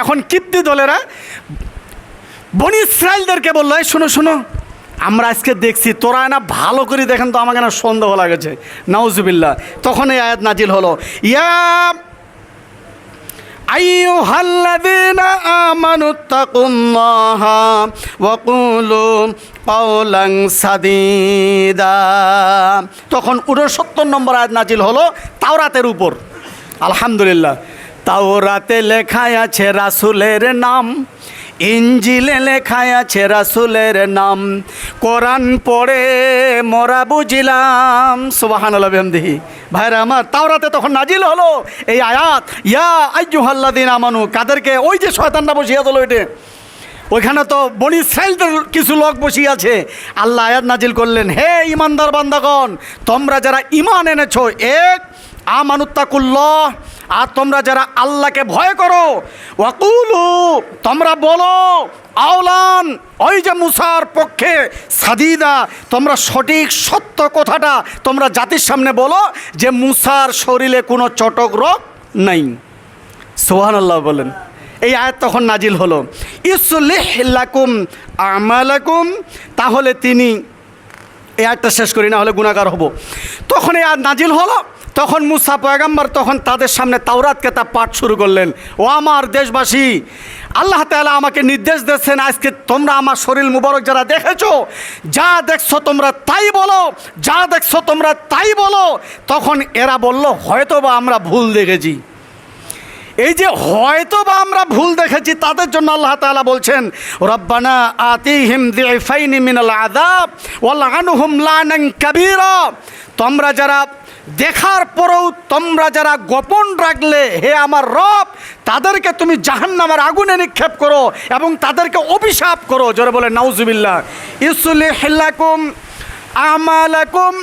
এখন কিপ্তি দলেরা বনি ইসরায়েলদেরকে বললো "এই শোনো শোনো আমরা আজকে দেখছি তোরা না ভালো করে দেখেন তো আমাকে না সন্দেহ লাগেছে নাউজুবিল্লাহ তখন এই আয়াত নাজিল হলো ইয়া أيها الذين آمنوا اتقوا الله وقولوا قولا سديدا তখন উনসত্তর নম্বর আয়াত নাজিল হলো তাওরাতের উপর আলহামদুলিল্লাহ তাওরাতে লেখায় আছে রাসুলের নাম ইঞ্জিলে লেখায় আছে রাসুলের নাম, কোরআন পড়ে মরা বুঝিলাম সুবাহান আলহামদিহি ভাইরা আমার, তাওরাতে তখন নাজিল হলো এই আয়াত, ইয়া আইজুহাল্লাদিন আমানু, কাদেরকে ওই যে শয়তানটা বসিয়া দিল ওইটে। ওইখানে তো বনি ইসরায়েলদের কিছু লোক বসিয়ে আছে। আল্লাহ আয়াত নাজিল করলেন, হে ইমানদার বান্দাগণ, তোমরা যারা ইমান এনেছো, এক আমানুত্তাকুল্লাহ আর তোমরা যারা আল্লাহকে ভয় করো, ওয়াকুলু, তোমরা বলো, আওলান, ওই যে মুসার পক্ষে সাদিদা, তোমরা সঠিক সত্য কথাটা তোমরা জাতির সামনে বলো যে মুসার শরীরে কোনো চটক রোগ নাই। সোহান আল্লাহ বলেন। এই আয়াত তখন নাজিল হলো। ইসলিহ লাকুম আমালাকুম, তাহলে তিনি এই আয়াতটা শেষ করি, না হলে গুণাগার হব। তখন এই আয়াত নাজিল হলো। তখন মুসা পয়গাম্বর তখন তাদের সামনে তাওরাত কেতাব পাঠ শুরু করলেন। ও আমার দেশবাসী, আল্লাহ তাআলা আমাকে নির্দেশ দিচ্ছেন আজকে তোমরা আমার শরীর মুবারক যারা দেখেছ, যা দেখছ তোমরা তাই বলো, যা দেখছ তোমরা তাই বলো। তখন এরা বলল হয়তো বা আমরা ভুল দেখেছি। এই যে হয়তো বা আমরা ভুল দেখেছি, তাদের জন্য আল্লাহ তালা বলছেন, রব্বানা আতিহিম দিফাইনি মিনাল আযাব ওয়ালআনহুম লানান কাবীরা। তোমরা যারা দেখার পরেও তোমরা যারা গোপন রাখলে হে আমার রব তাদেরকে তুমি জাহান্নামের আগুনে নিক্ষেপ করো এবং তাদেরকে অভিশাপ করো জোরে বলে নাউজুবিল্লাহ ইসলিহ লাকুম আমালাকুম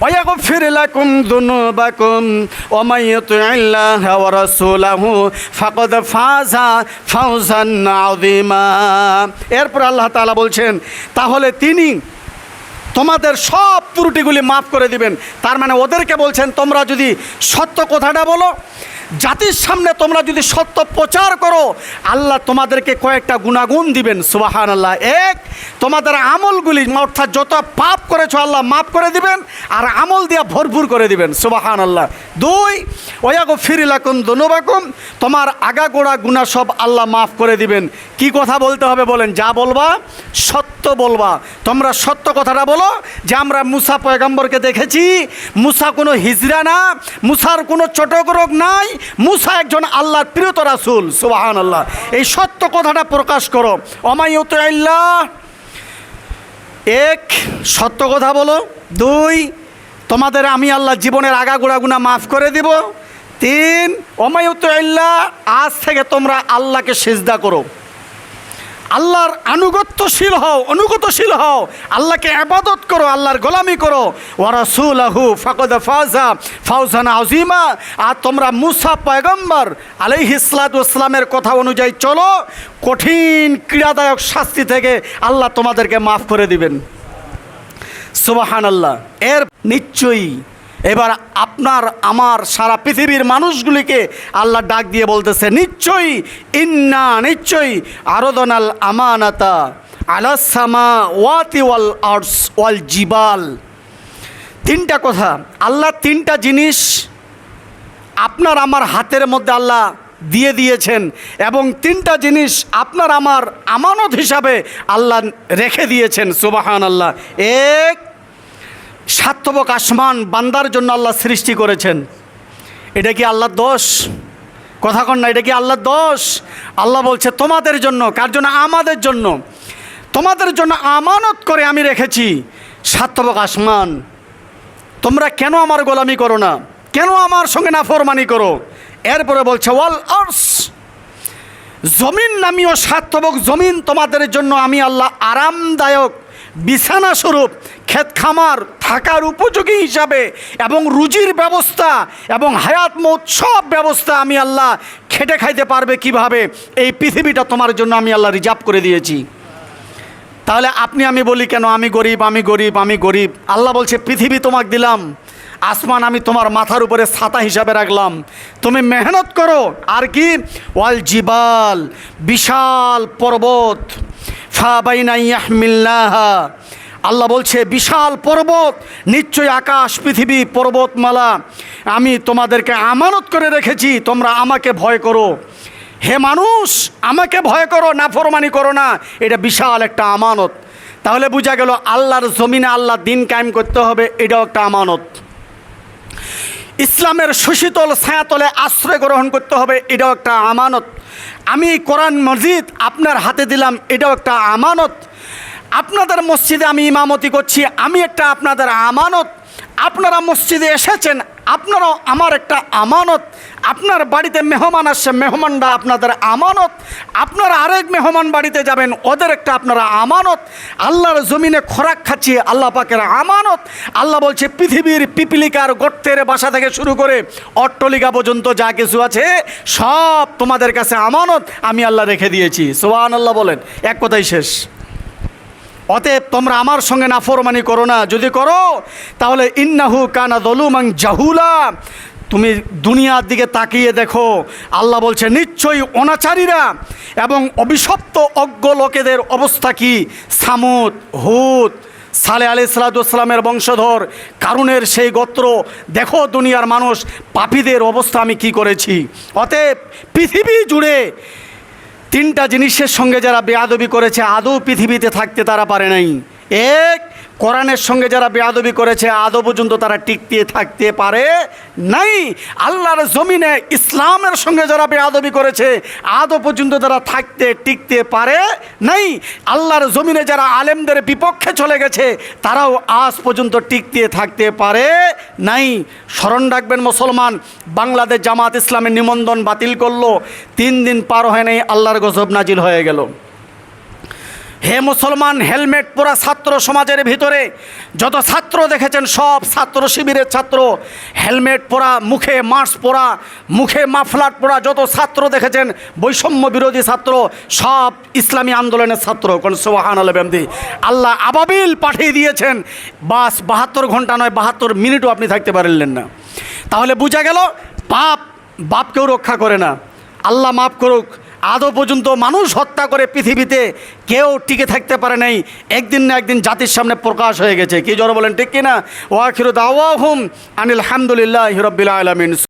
ويغفر لكم ذنوبكم ومن يطع الله ورسوله فقد فاز فوزا عظيما এরপর আল্লাহ তাআলা বলছেন তাহলে তিনি তোমাদের সব ত্রুটিগুলি মাফ করে দিবেন। তার মানে ওদেরকে বলছেন, তোমরা যদি সত্য কথাটা বলো জাতির সামনে তোমরা যদি সত্য প্রচার করো, আল্লাহ তোমাদেরকে কয়েকটা গুণাগুণ দিবেন সুবাহান আল্লাহ এক, তোমাদের আমলগুলি, অর্থাৎ যত পাপ করেছ, আল্লাহ মাফ করে দিবেন, আর আমল দিয়া ভরপুর করে দিবেন সুবাহান আল্লাহ দুই ওয়াগো ফিরিলাকুম দনুবাকুম, তোমার আগাগোড়া গুণা সব আল্লাহ মাফ করে দিবেন। কি কথা বলতে হবে বলেন? যা বলবা, সত্য বলবা। তোমরা সত্য কথাটা বলো, যে আমরা মুসা পয়গাম্বরকে দেখেছি, মুসা কোনো হিজরা না, মুসার কোনো চটক রোগ নাই মুসা একজন আল্লাহর প্রিয়ত রাসুল সুবাহান আল্লাহ এই সত্য কথাটা প্রকাশ করো। অমায়ত আল্লাহ এক, সত্য কথা বলো। দুই, তোমাদের আমি আল্লাহ জীবনের আগাগোড়া গুণা মাফ করে দিব। তিন অমায়ুত আল্লাহ আজ থেকে তোমরা আল্লাহকে সেজদা করো। আল্লাহর আনুগত্যশীল হও, অনুগতশীল হও। আল্লাহকে আবাদত করো, আল্লাহর গোলামি করো। ওয়ারাসুল আহু ফাকদ ফাজা ফাউজানা আজিমা আর তোমরা মুসা পয়গম্বর আলাইহি ইসলামের কথা অনুযায়ী চলো, কঠিন ক্রীড়াদায়ক শাস্তি থেকে আল্লাহ তোমাদেরকে মাফ করে দিবেন। সুবাহান আল্লাহ এর নিশ্চয়ই এবার আপনার, আমার সারা পৃথিবীর মানুষগুলিকে আল্লাহ ডাক দিয়ে বলতেছে, নিশ্চয়ই, ইন্না নিশ্চয়ই আরদনাল আমানাতা আলাসামা ওয়াতি ওয়াল আর্টস ওয়াল জিবাল। তিনটা কথা। আল্লাহ তিনটা জিনিস আপনার আমার হাতের মধ্যে আল্লাহ দিয়ে দিয়েছেন এবং তিনটা জিনিস আপনার আমার আমানত হিসাবে আল্লাহ রেখে দিয়েছেন সুবাহান আল্লাহ এক সার্থবক আসমান বান্দার জন্য আল্লাহ সৃষ্টি করেছেন। এটা কি আল্লাহর দোষ? কথা কন না, এটা কি আল্লাহর দোষ? আল্লাহ বলছে, তোমাদের জন্য, কার জন্য? আমাদের জন্য। তোমাদের জন্য আমানত করে আমি রেখেছি সার্থবক আসমান। তোমরা কেন আমার গোলামি করো না? কেন আমার সঙ্গে না নাফরমানি করো? এরপরে বলছে, ওয়াল আর্স জমিন নামীয় সার্থবক জমিন তোমাদের জন্য আমি আল্লাহ আরামদায়ক বিছানা স্বরূপ, ক্ষেত খামার থাকার উপযোগী হিসাবে এবং রুজির ব্যবস্থা এবং হায়াত মৌত সব ব্যবস্থা আমি আল্লাহ খেটে খাইতে পারবে কীভাবে? এই পৃথিবীটা তোমার জন্য আমি আল্লাহ রিজার্ভ করে দিয়েছি। তাহলে আপনি আমি বলি কেন? আমি গরিব আমি গরিব আমি গরিব। আল্লাহ বলছে, পৃথিবী তোমাকে দিলাম, আসমান আমি তোমার মাথার উপরে ছাতা হিসাবে রাখলাম। তুমি মেহনত করো। আর কি? ওয়াল জিবাল, বিশাল পর্বত। আল্লাহ বলছে, বিশাল পর্বত, নিশ্চয়ই আকাশ, পৃথিবী, পর্বতমালা। আমি তোমাদেরকে আমানত করে রেখেছি, তোমরা আমাকে ভয় করো। হে মানুষ, আমাকে ভয় করো না ফরমানি করো না। এটা বিশাল একটা আমানত। তাহলে বোঝা গেল, আল্লাহর জমিনে আল্লাহ দিন কায়েম করতে হবে, এটাও একটা আমানত। ইসলামের সুশীতল ছায়াতলে আশ্রয় গ্রহণ করতে হবে, এটাও একটা আমানত। আমি এই কোরআন মসজিদ আপনার হাতে দিলাম, এটাও একটা আমানত। আপনাদের মসজিদে আমি ইমামতি করছি, আমি একটা আপনাদের আমানত। আপনারা মসজিদে এসেছেন, আপনারাও আমার একটা আমানত। আপনার বাড়িতে মেহমান আসছে, মেহমানরা আপনাদের আমানত। আপনারা আরেক মেহমান বাড়িতে যাবেন, ওদের একটা আপনারা আমানত। আল্লাহর জমিনে খোরাক খাচ্ছি, আল্লাহ পাকের আমানত। আল্লাহ বলছে, পৃথিবীর পিপিলিকার গর্তের বাসা থেকে শুরু করে অট্টলিকা পর্যন্ত যা কিছু আছে, সব তোমাদের কাছে আমানত, আমি আল্লাহ রেখে দিয়েছি। সোহান আল্লাহ বলেন, এক কথাই শেষ। অতএব তোমরা আমার সঙ্গে নাফরমানি করো না। যদি করো, তাহলে ইন্নাহু কানা দলুমাং জাহুলা। তুমি দুনিয়ার দিকে তাকিয়ে দেখো। আল্লাহ বলছে, নিশ্চয়ই অনাচারীরা এবং অভিশপ্ত অজ্ঞ লোকেদের অবস্থা কি? সামুদ, হুদ, সালে আলি সালাদুসালামের বংশধর, কারুনের সেই গোত্র। দেখো দুনিয়ার মানুষ, পাপীদের অবস্থা আমি কি করেছি? অতএব পৃথিবী জুড়ে তিনটা জিনিসের সঙ্গে যারা বেয়াদবি করেছে, আদৌ পৃথিবীতে থাকতে তারা পারে নাই। এক কোরআনের সঙ্গে যারা বেয়াদবি করেছে আদৌ পর্যন্ত তারা টিকতে থাকতে পারে নাই। আল্লাহর জমিনে ইসলামের সঙ্গে যারা বেয়াদবি করেছে আদৌ পর্যন্ত তারা থাকতে, টিকতে পারে নাই। আল্লাহর জমিনে যারা আলেমদের বিপক্ষে চলে গেছে, তারাও আজ পর্যন্ত টিকতে থাকতে পারে নাই। স্মরণ রাখবেন মুসলমান, বাংলাদেশ জামাত ইসলামের নিবন্ধন বাতিল করল, তিন দিন পার হয় নাই আল্লাহর গজব নাজিল হয়ে গেল। হে মুসলমান, হেলমেট পরা ছাত্র সমাজের ভিতরে, যত ছাত্র দেখেছেন সব ছাত্র শিবিরের ছাত্র, হেলমেট পরা, মুখে মাস্ক পরা, মুখে মাফলাট পরা, যত ছাত্র দেখেছেন বৈষম্য বিরোধী ছাত্র, সব ইসলামী আন্দোলনের ছাত্র, কোন সোহান আলবেমদি আল্লাহ আবাবিল পাঠিয়ে দিয়েছেন। বাস বাহাত্তর ঘণ্টা নয়, বাহাত্তর মিনিটও আপনি থাকতে পারলেন না। তাহলে বোঝা গেল, পাপ বাপকেও রক্ষা করে না। আল্লাহ মাফ করুক। আদৌ পর্যন্ত মানুষ হত্যা করে পৃথিবীতে কেউ টিকে থাকতে পারে নাই। একদিন না একদিন জাতির সামনে প্রকাশ হয়ে গেছে। কি জোর বলেন, ঠিক কিনা? ওয়াখির দাওয়াহুম আনিল হামদুলিল্লাহ হিরব্বিল আলমিন।